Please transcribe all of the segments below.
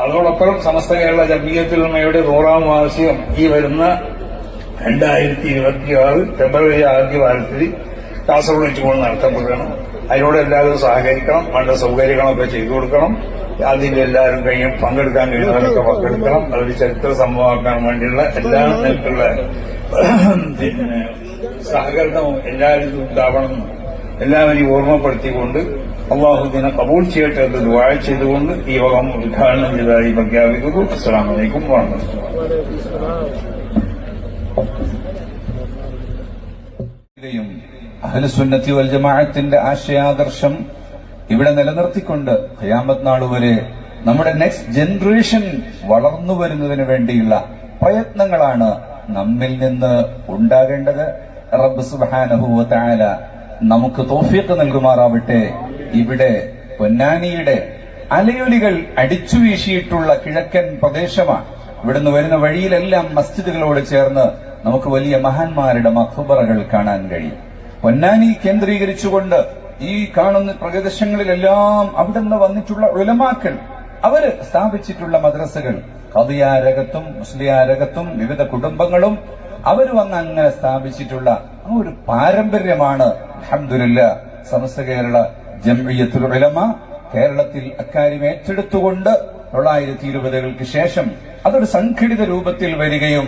അതോടൊപ്പം സമസ്ത കേരള ജമീയത്തുലമയുടെ നൂറാം വാർഷികം ഈ വരുന്ന രണ്ടായിരത്തി ഇരുപത്തിയാറ് ഫെബ്രുവരി ആദ്യ വാരത്തിൽ കാസർഗോഡ് വെച്ചുകൊണ്ട് നടത്തപ്പെടുകയാണ്. അതിനോട് എല്ലാവരും സഹകരിക്കണം വേണ്ട സൗകര്യങ്ങളൊക്കെ ചെയ്തു കൊടുക്കണം. അതിൽ എല്ലാവരും കഴിയും പങ്കെടുക്കാൻ കഴിയുന്നവരൊക്കെ പങ്കെടുക്കണം. അതൊരു ചരിത്ര സംഭവമാക്കാൻ വേണ്ടിയുള്ള എല്ലാ നിലക്കുള്ള സഹകരണവും എല്ലാവരും ഉണ്ടാവണം. എല്ലാവരെയും ഓർമ്മപ്പെടുത്തിക്കൊണ്ട് അള്ളാഹുദിനെ കബൂൾ ചെയ്യട്ടെ എന്ന് ദുആ ചെയ്തുകൊണ്ട് ഈ വകം ഉദ്ഘാടനം ചെയ്തതായി പ്രഖ്യാപിക്കുന്നു. അസ്സാം വലൈക്കും യും അഹ്ലുസുന്നത്തി വൽ ജമാഅത്തിന്റെ ആശയാദർശം ഇവിടെ നിലനിർത്തിക്കൊണ്ട് ഖിയാമത്ത് നാൾ വരെ നമ്മുടെ നെക്സ്റ്റ് ജനറേഷൻ വളർന്നു വരുന്നതിന് വേണ്ടിയുള്ള പ്രയത്നങ്ങളാണ് നമ്മിൽ നിന്ന് ഉണ്ടാകേണ്ടത്. റബ്ബ് സുബ്ഹാനഹു വ തആല നമുക്ക് തോഫിയൊക്കെ നൽകുമാറാവട്ടെ. ഇവിടെ പൊന്നാനിയുടെ അലയൊലികൾ അടിച്ചു വീശിയിട്ടുള്ള കിഴക്കൻ പ്രദേശമാണ്. ഇവിടുന്ന് വരുന്ന വഴിയിലെല്ലാം മസ്ജിദുകളോട് ചേർന്ന് നമുക്ക് വലിയ മഹാന്മാരുടെ മഖബറകൾ കാണാൻ കഴിയും. പൊന്നാനി കേന്ദ്രീകരിച്ചുകൊണ്ട് ഈ കാണുന്ന പ്രദേശങ്ങളിലെല്ലാം അവിടെ നിന്ന് വന്നിട്ടുള്ള ഉലമാക്കൾ അവർ സ്ഥാപിച്ചിട്ടുള്ള മദ്രസകൾ കവിയാരകത്തും മുസ്ലിയാരകത്തും വിവിധ കുടുംബങ്ങളും അവർ വന്ന് അങ്ങനെ സ്ഥാപിച്ചിട്ടുള്ള ആ ഒരു പാരമ്പര്യമാണ് അഹമ്മദില്ല സമസ്ത കേരള ജംഇയ്യത്തുൽ ഉലമ കേരളത്തിൽ അക്കാര്യം ഏറ്റെടുത്തുകൊണ്ട് തൊള്ളായിരത്തി ഇരുപതുകൾക്ക് ശേഷം അതൊരു സംഘടിത രൂപത്തിൽ വരികയും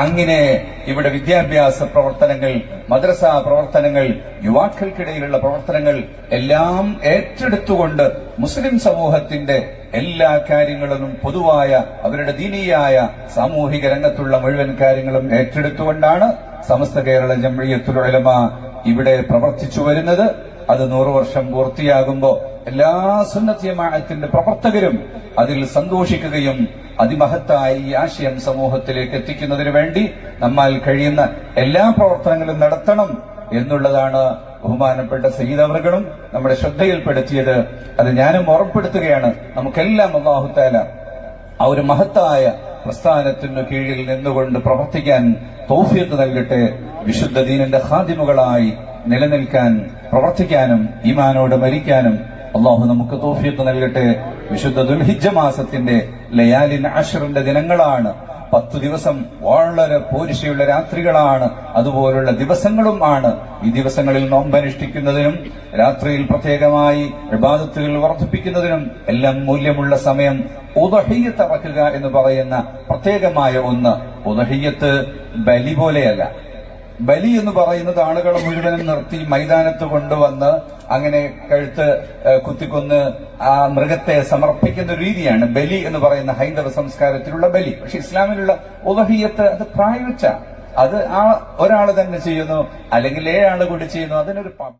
അങ്ങനെ ഇവിടെ വിദ്യാഭ്യാസ പ്രവർത്തനങ്ങൾ മദ്രസ പ്രവർത്തനങ്ങൾ യുവാക്കൾക്കിടയിലുള്ള പ്രവർത്തനങ്ങൾ എല്ലാം ഏറ്റെടുത്തുകൊണ്ട് മുസ്ലിം സമൂഹത്തിന്റെ എല്ലാ കാര്യങ്ങളിലും പൊതുവായ അവരുടെ ദീനീയായ സാമൂഹിക രംഗത്തുള്ള മുഴുവൻ കാര്യങ്ങളും ഏറ്റെടുത്തുകൊണ്ടാണ് സമസ്ത കേരള ജംഇയ്യത്തുൽ ഉലമ ഇവിടെ പ്രവർത്തിച്ചു വരുന്നത്. അത് നൂറു വർഷം പൂർത്തിയാകുമ്പോൾ എല്ലാ സുന്നത്യമാനത്തിന്റെ പ്രവർത്തകരും അതിൽ സന്തോഷിക്കുകയും അതിമഹത്തായ ഈ ആശയം സമൂഹത്തിലേക്ക് എത്തിക്കുന്നതിന് വേണ്ടി നമ്മാൽ കഴിയുന്ന എല്ലാ പ്രവർത്തനങ്ങളും നടത്തണം എന്നുള്ളതാണ് ബഹുമാനപ്പെട്ട സയ്യിദ് അവർകളും നമ്മുടെ ശ്രദ്ധയിൽപ്പെടുത്തിയത്. അത് ഞാനും ഓർപ്പെടുത്തുകയാണ് നമുക്കെല്ലാം അള്ളാഹുത്താല ആ ഒരു മഹത്തായ പ്രസ്ഥാനത്തിനു കീഴിൽ നിന്നുകൊണ്ട് പ്രവർത്തിക്കാൻ തൗഫീഖ് നൽകട്ടെ. വിശുദ്ധ ദീനിന്റെ ഹാദിമുകളായി നിലനിൽക്കാൻ പ്രവർത്തിക്കാനും ഈമാനോട് മരിക്കാനും അള്ളാഹു നമുക്ക് തോഫിയത്ത് നൽകട്ടെ. വിശുദ്ധ ദുൽഹിജ മാസത്തിന്റെ ലയാലിൻ അഷറിന്റെ ദിനങ്ങളാണ് പത്തു ദിവസം വളരെ പോരിശയുള്ള രാത്രികളാണ്. അതുപോലുള്ള ദിവസങ്ങളും ആണ്. ഈ ദിവസങ്ങളിൽ നോമ്പനുഷ്ഠിക്കുന്നതിനും രാത്രിയിൽ പ്രത്യേകമായി വിവാദത്തുകൾ വർദ്ധിപ്പിക്കുന്നതിനും എല്ലാം മൂല്യമുള്ള സമയം ഉദഹയ്യത്ത് അറക്കുക എന്ന് പറയുന്ന പ്രത്യേകമായ ഒന്ന്. ഉദഹയ്യത്ത് ബലി പോലെയല്ല. ബലി എന്ന് പറയുന്നത് ആളുകളെ മുഴുവനും നിർത്തി മൈതാനത്ത് കൊണ്ടുവന്ന് അങ്ങനെ കഴുത്ത് കുത്തിക്കൊന്ന് ആ മൃഗത്തെ സമർപ്പിക്കുന്ന രീതിയാണ് ബലി എന്ന് പറയുന്ന ഹൈന്ദവ സംസ്കാരത്തിലുള്ള ബലി. പക്ഷെ ഇസ്ലാമിലുള്ള ഉദഹീയത്ത് അത് പ്രായവച്ച അത് ആ ഒരാൾ തന്നെ ചെയ്യുന്നു അല്ലെങ്കിൽ ഏഴാൾ കൂടി ചെയ്യുന്നു അതിനൊരു